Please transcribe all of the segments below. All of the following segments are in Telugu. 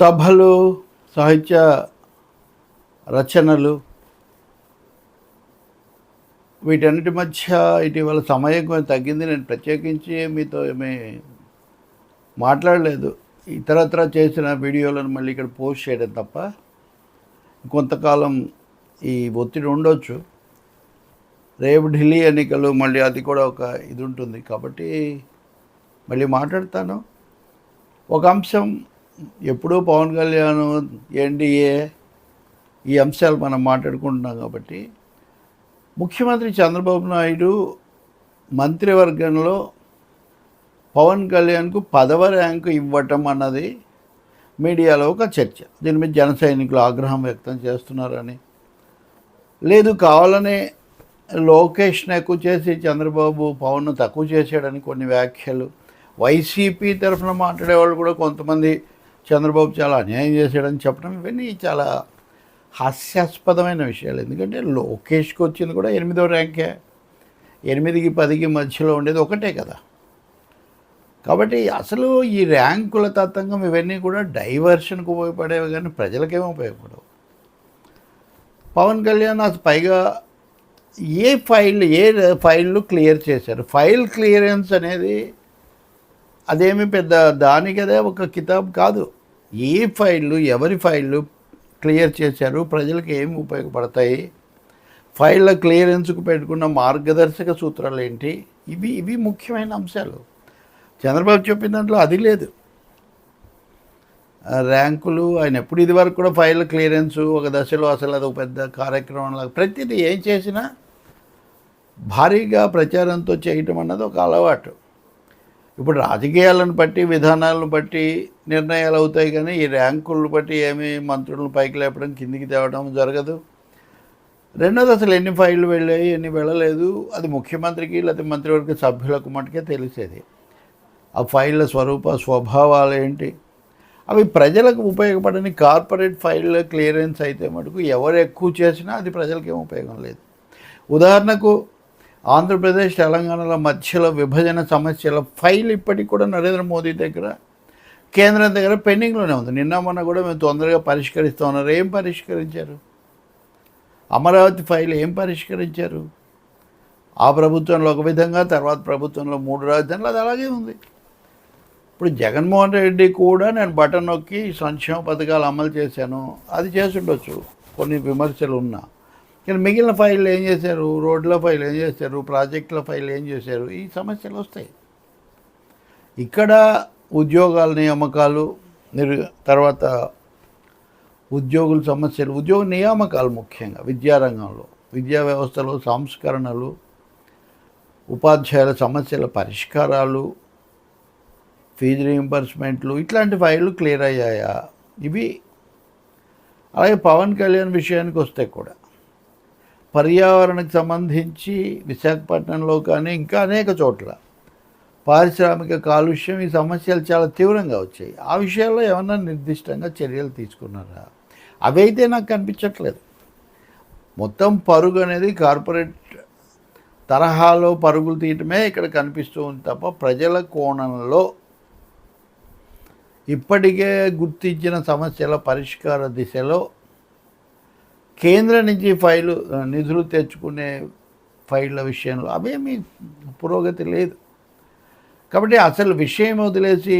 సభలు సాహిత్య రచనలు వీటన్నిటి మధ్య ఇటీవల సమయం కొంచెం తగ్గింది. నేను ప్రత్యేకించి మీతో ఏమీ మాట్లాడలేదు. ఇతరత్ర చేసిన వీడియోలను మళ్ళీ ఇక్కడ పోస్ట్ చేయడం తప్ప కొంతకాలం ఈ ఒత్తిడి ఉండొచ్చు. రేపు ఢిల్లీ ఎన్నికలు మళ్ళీ అది కూడా ఒక ఇది ఉంటుంది కాబట్టి మళ్ళీ మాట్లాడతాను. ఒక అంశం ఎప్పుడూ పవన్ కళ్యాణ్ ఎన్డీఏ ఈ అంశాలు మనం మాట్లాడుకుంటున్నాం కాబట్టి ముఖ్యమంత్రి చంద్రబాబు నాయుడు మంత్రివర్గంలో పవన్ కళ్యాణ్కు పదవ ర్యాంకు ఇవ్వటం అన్నది మీడియాలో ఒక చర్చ. దీని మీద జన సైనికులు ఆగ్రహం వ్యక్తం చేస్తున్నారని. లేదు కావాలనే లోకేష్ని ఎక్కువ చేసి చంద్రబాబు పవన్ను తక్కువ చేశాడని కొన్ని వ్యాఖ్యలు. వైసీపీ తరఫున మాట్లాడేవాళ్ళు కూడా కొంతమంది చంద్రబాబు చాలా అన్యాయం చేశాడని చెప్పడం ఇవన్నీ చాలా హాస్యాస్పదమైన విషయాలు. ఎందుకంటే లోకేష్కి వచ్చింది కూడా ఎనిమిదో ర్యాంకే. ఎనిమిదికి పదికి మధ్యలో ఉండేది ఒకటే కదా. కాబట్టి అసలు ఈ ర్యాంకుల తతంగం ఇవన్నీ కూడా డైవర్షన్కి ఉపయోగపడేవి కానీ ప్రజలకేమో ఉపయోగపడవు. పవన్ కళ్యాణ్ అసలు పైగా ఏ ఫైల్ ఏ ఫైళ్ళు క్లియర్ చేశారు? ఫైల్ క్లియరెన్స్ అనేది అదేమి పెద్ద దానికదే ఒక కితాబ్ కాదు. ఏ ఫైళ్ళు ఎవరి ఫైళ్ళు క్లియర్ చేశారు? ప్రజలకు ఏమి ఉపయోగపడతాయి? ఫైళ్ళ క్లియరెన్స్కు పెట్టుకున్న మార్గదర్శక సూత్రాలు ఏంటి ఇవి ఇవి ముఖ్యమైన అంశాలు. చంద్రబాబు చెప్పిన దాంట్లో అది లేదు. ర్యాంకులు ఆయన ఎప్పుడు ఇదివరకు కూడా ఫైల్ క్లియరెన్స్ ఒక దశలో అసలు అది ఒక పెద్ద కార్యక్రమం లాగా ప్రతిదీ ఏం చేసినా భారీగా ప్రచారంతో చేయటం అన్నది ఒక అలవాటు. ఇప్పుడు రాజకీయాలను బట్టి విధానాలను బట్టి నిర్ణయాలు అవుతాయి కానీ ఈ ర్యాంకులను బట్టి ఏమి మంత్రులను పైకి లేపడం కిందికి తేవడం జరగదు. రెండోది అసలు ఎన్ని ఫైళ్ళు వెళ్ళాయి ఎన్ని వెళ్ళలేదు అది ముఖ్యమంత్రికి లేకపోతే మంత్రివర్గ సభ్యులకు మటుకే తెలిసేది. ఆ ఫైళ్ళ స్వరూప స్వభావాలు ఏంటి? అవి ప్రజలకు ఉపయోగపడని కార్పొరేట్ ఫైళ్ళ క్లియరెన్స్ అయితే మటుకు ఎవరు ఎక్కువ చేసినా అది ప్రజలకేం ఉపయోగం లేదు. ఉదాహరణకు ఆంధ్రప్రదేశ్ తెలంగాణల మధ్యలో విభజన సమస్యల ఫైల్ ఇప్పటికి కూడా నరేంద్ర మోదీ దగ్గర కేంద్రం దగ్గర పెండింగ్లోనే ఉంది. నిన్న మొన్న కూడా మేము తొందరగా పరిష్కరిస్తూ ఉన్నారు. ఏం పరిష్కరించారు? అమరావతి ఫైల్ ఏం పరిష్కరించారు? ఆ ప్రభుత్వంలో ఒక విధంగా తర్వాత ప్రభుత్వంలో మూడు రాజధానులు అది అలాగే ఉంది. ఇప్పుడు జగన్మోహన్ రెడ్డి కూడా నేను బటన్ నొక్కి సంక్షేమ పథకాలు అమలు చేశాను. అది చేసి ఉండొచ్చు. కొన్ని విమర్శలు ఉన్నా. కానీ మిగిలిన ఫైల్ ఏం చేశారు? రోడ్ల ఫైల్ ఏం చేశారు? ప్రాజెక్టుల ఫైల్ ఏం చేశారు? ఈ సమస్యలు వస్తాయి. ఇక్కడ ఉద్యోగాల నియామకాలు తర్వాత ఉద్యోగుల సమస్యలు. ఉద్యోగ నియామకాలు ముఖ్యంగా విద్యారంగంలో విద్యా వ్యవస్థలో సంస్కరణలు ఉపాధ్యాయుల సమస్యల పరిష్కారాలు ఫీజు రీయింబర్స్మెంట్లు ఇట్లాంటి ఫైళ్ళు క్లియర్ అయ్యాయా? ఇవి అలాగే పవన్ కళ్యాణ్ విషయానికి వస్తే కూడా పర్యావరణకు సంబంధించి విశాఖపట్నంలో కానీ ఇంకా అనేక చోట్ల పారిశ్రామిక కాలుష్యం ఈ సమస్యలు చాలా తీవ్రంగా వచ్చాయి. ఆ విషయాల్లో ఏమన్నా నిర్దిష్టంగా చర్యలు తీసుకున్నారా? అవైతే నాకు కనిపించట్లేదు. మొత్తం పరుగు అనేది కార్పొరేట్ తరహాలో పరుగులు తీయటమే ఇక్కడ కనిపిస్తూ ఉంది తప్ప ప్రజల కోణంలో ఇప్పటికే గుర్తించిన సమస్యల పరిష్కార దిశలో కేంద్రం నుంచి ఫైలు నిధులు తెచ్చుకునే ఫైళ్ళ విషయంలో అవేమీ పురోగతి లేదు. కాబట్టి అసలు విషయం వదిలేసి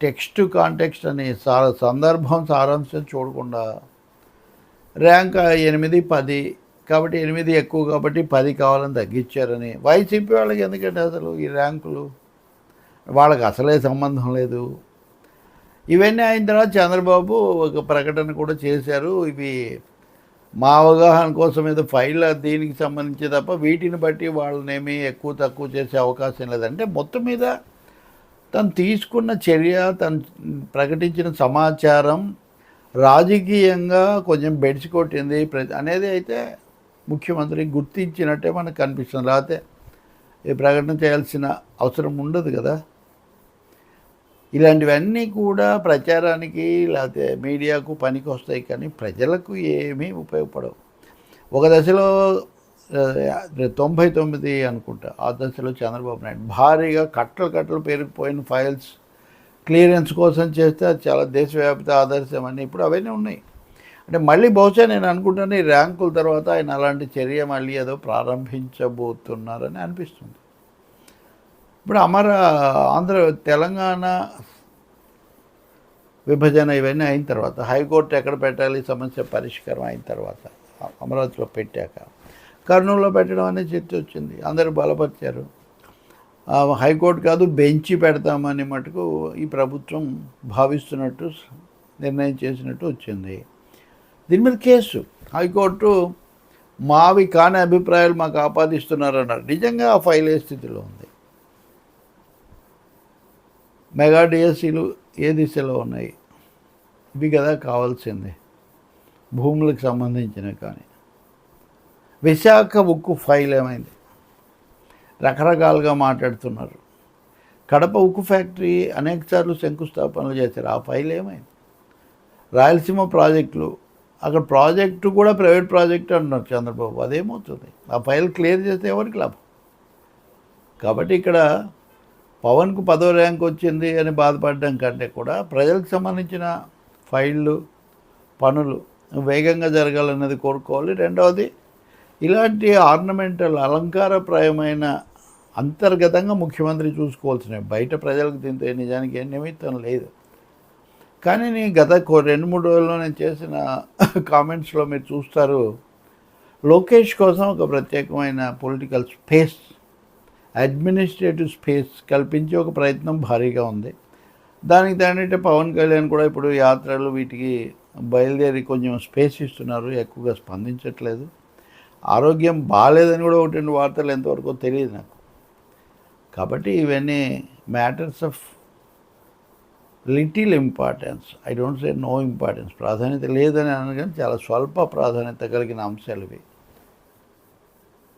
టెక్స్ట్ కాంటెక్స్ట్ అనే సా సందర్భం సారాంశం చూడకుండా ర్యాంక్ ఎనిమిది పది కాబట్టి ఎనిమిది ఎక్కువ కాబట్టి పది కావాలని తగ్గించారని వైసీపీ వాళ్ళకి ఎందుకంటే అసలు ఈ ర్యాంకులు? వాళ్ళకి అసలే సంబంధం లేదు. ఇవన్నీ అయిన తర్వాత చంద్రబాబు ఒక ప్రకటన కూడా చేశారు. ఇవి మా అవగాహన కోసం ఏదో ఫైల్ దీనికి సంబంధించి తప్ప వీటిని బట్టి వాళ్ళనేమి ఎక్కువ తక్కువ చేసే అవకాశం లేదంటే మొత్తం మీద తను తీసుకున్న చర్య తను ప్రకటించిన సమాచారం రాజకీయంగా కొంచెం బెడిసి కొట్టింది. అనేది అయితే ముఖ్యమంత్రి గుర్తించినట్టే మనకు కనిపిస్తుంది. లేకపోతే ఈ ప్రకటన చేయాల్సిన అవసరం ఉండదు కదా. ఇలాంటివన్నీ కూడా ప్రచారానికి లేకపోతే మీడియాకు పనికి వస్తాయి కానీ ప్రజలకు ఏమీ ఉపయోగపడవు. ఒక దశలో తొంభై తొమ్మిది అనుకుంటా ఆ దశలో చంద్రబాబు నాయుడు భారీగా కట్టలు కట్టలు పెరిగిపోయిన ఫైల్స్ క్లియరెన్స్ కోసం చేస్తే అది చాలా దేశవ్యాప్త ఆదర్శం అని ఇప్పుడు అవన్నీ ఉన్నాయి. అంటే మళ్ళీ బహుశా నేను అనుకుంటాను ఈ ర్యాంకుల తర్వాత ఆయన అలాంటి చర్య మళ్ళీ ఏదో ప్రారంభించబోతున్నారని అనిపిస్తుంది. ఇప్పుడు అమర ఆంధ్ర తెలంగాణ విభజన ఇవన్నీ అయిన తర్వాత హైకోర్టు ఎక్కడ పెట్టాలి సమస్య పరిష్కారం అయిన తర్వాత అమరావతిలో పెట్టాక. కర్నూలులో పెట్టడం అనే చర్చ వచ్చింది. అందరూ బలపరిచారు. హైకోర్టు కాదు బెంచి పెడతామని మటుకు ఈ ప్రభుత్వం భావిస్తున్నట్టు నిర్ణయం చేసినట్టు వచ్చింది. దీని మీద కేసు. హైకోర్టు మావి కాని అభిప్రాయాలు మాకు ఆపాదిస్తున్నారన్నారు. నిజంగా ఆ ఫైల్ ఏ స్థితిలో ఉంది? మెగా డిఎస్సీలు ఏ దిశలో ఉన్నాయి? ఇవి కదా కావాల్సింది. భూములకు సంబంధించినవి కానీ. విశాఖ ఉక్కు ఫైల్ ఏమైంది? రకరకాలుగా మాట్లాడుతున్నారు. కడప ఉక్కు ఫ్యాక్టరీ అనేకసార్లు శంకుస్థాపనలు చేశారు. ఆ ఫైల్ ఏమైంది? రాయలసీమ ప్రాజెక్టులు. అక్కడ ప్రాజెక్టు కూడా ప్రైవేట్ ప్రాజెక్ట్ అంటున్నారు చంద్రబాబు. అదేమవుతుంది? ఆ ఫైల్ క్లియర్ చేస్తే ఎవరికి లాభం? కాబట్టి ఇక్కడ పవన్కు పదో ర్యాంక్ వచ్చింది అని బాధపడడం కంటే కూడా ప్రజలకు సంబంధించిన ఫైళ్ళు పనులు వేగంగా జరగాలన్నది కోరుకోవాలి. రెండవది ఇలాంటి ఆర్నమెంటల్ అలంకారప్రాయమైన అంతర్గతంగా ముఖ్యమంత్రి చూసుకోవాల్సినవి బయట ప్రజలకు దీంతో నిజానికి ఏ నిమిత్తం లేదు. కానీ నేను గత రెండు మూడు రోజుల్లో నేను చేసిన కామెంట్స్లో మీరు చూస్తారు లోకేష్ కోసం ఒక ప్రత్యేకమైన పొలిటికల్ స్పేస్ అడ్మినిస్ట్రేటివ్ స్పేస్ కల్పించే ఒక ప్రయత్నం భారీగా ఉంది. దానికి తగ్గట్టే పవన్ కళ్యాణ్ కూడా ఇప్పుడు యాత్రలు వీటికి బయలుదేరి కొంచెం స్పేస్ ఇస్తున్నారు ఎక్కువగా స్పందించట్లేదు. ఆరోగ్యం బాగాలేదని కూడా ఒకటి రెండు వార్తలు ఎంతవరకు తెలియదు నాకు. కాబట్టి ఇవన్నీ matters of little importance. I don't say no importance. ప్రాధాన్యత లేదని అనగానే చాలా స్వల్ప ప్రాధాన్యత కలిగిన అంశాలు ఇవి.